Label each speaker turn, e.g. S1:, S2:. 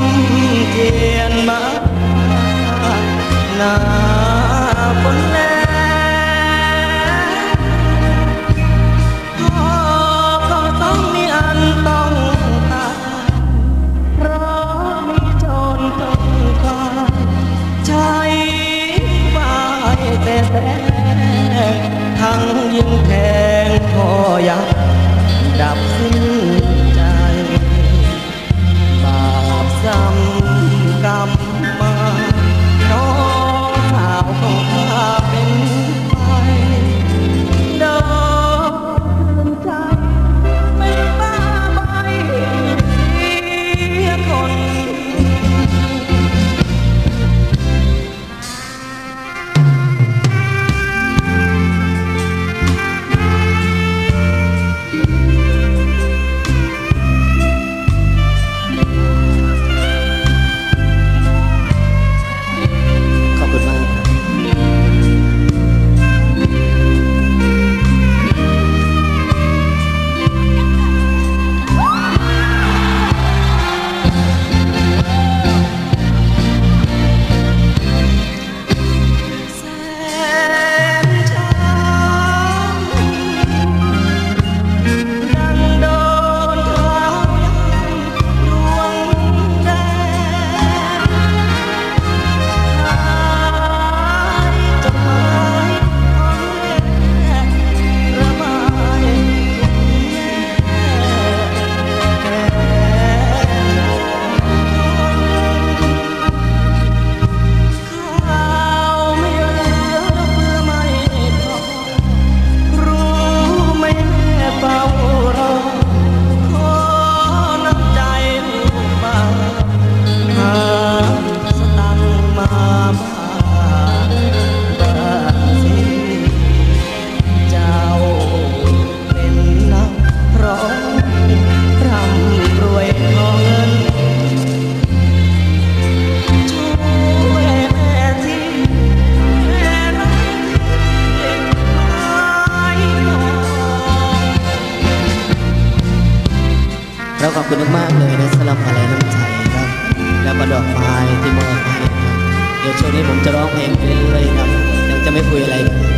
S1: มเทียนมานา อบคุณมากๆเลยนะสำหรับอะไรน้ำใจครับ และประดอกไม้ที่มอบให้เดี๋ยวช่วงนี้ผมจะร้องเพลงเรื่อยๆครับยังจะไม่คุยอะไรเลย